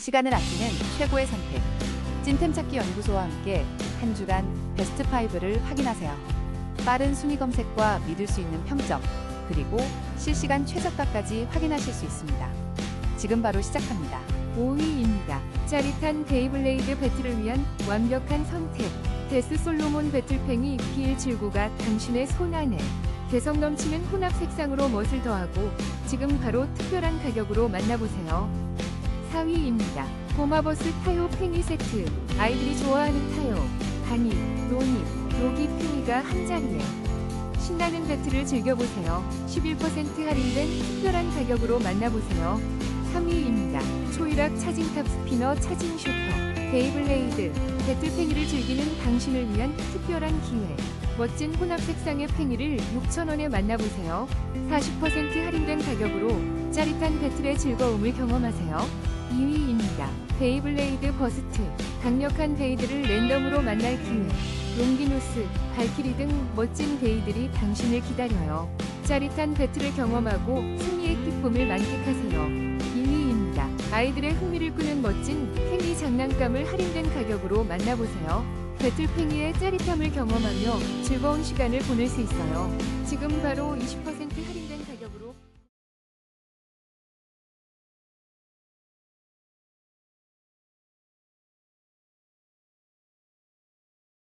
시간을 아끼는 최고의 선택. 찐템 찾기 연구소와 함께 한 주간 베스트 5를 확인하세요. 빠른 순위 검색과 믿을 수 있는 평점, 그리고 실시간 최저가까지 확인하실 수 있습니다. 지금 바로 시작합니다. 5위입니다. 짜릿한 베이블레이드 배틀을 위한 완벽한 선택. 데스 솔로몬 배틀팽이 PL79가 당신의 손 안에 개성 넘치는 혼합 색상으로 멋을 더하고 지금 바로 특별한 가격으로 만나보세요. 4위입니다. 고마버스 타요 팽이 세트. 아이들이 좋아하는 타요, 바니, 노니, 로기 팽이가 한 자리에. 신나는 배틀을 즐겨보세요. 11% 할인된 특별한 가격으로 만나보세요. 3위입니다. 초이락 차징탑 스피너 차징 슈퍼 베이블레이드 배틀 팽이를 즐기는 당신을 위한 특별한 기회 멋진 혼합 색상의 팽이를 6,000원에 만나보세요. 40% 할인된 가격으로 짜릿한 배틀의 즐거움을 경험하세요. 2위입니다. 베이블레이드 버스트 강력한 베이드를 랜덤으로 만날 기회 롱기누스, 발키리 등 멋진 베이들이 당신을 기다려요. 짜릿한 배틀을 경험하고 승리의 기쁨을 만끽하세요. 2위입니다. 아이들의 흥미를 끄는 멋진 팽이 장난감을 할인된 가격으로 만나보세요. 배틀 팽이의 짜릿함을 경험하며 즐거운 시간을 보낼 수 있어요. 지금 바로 20%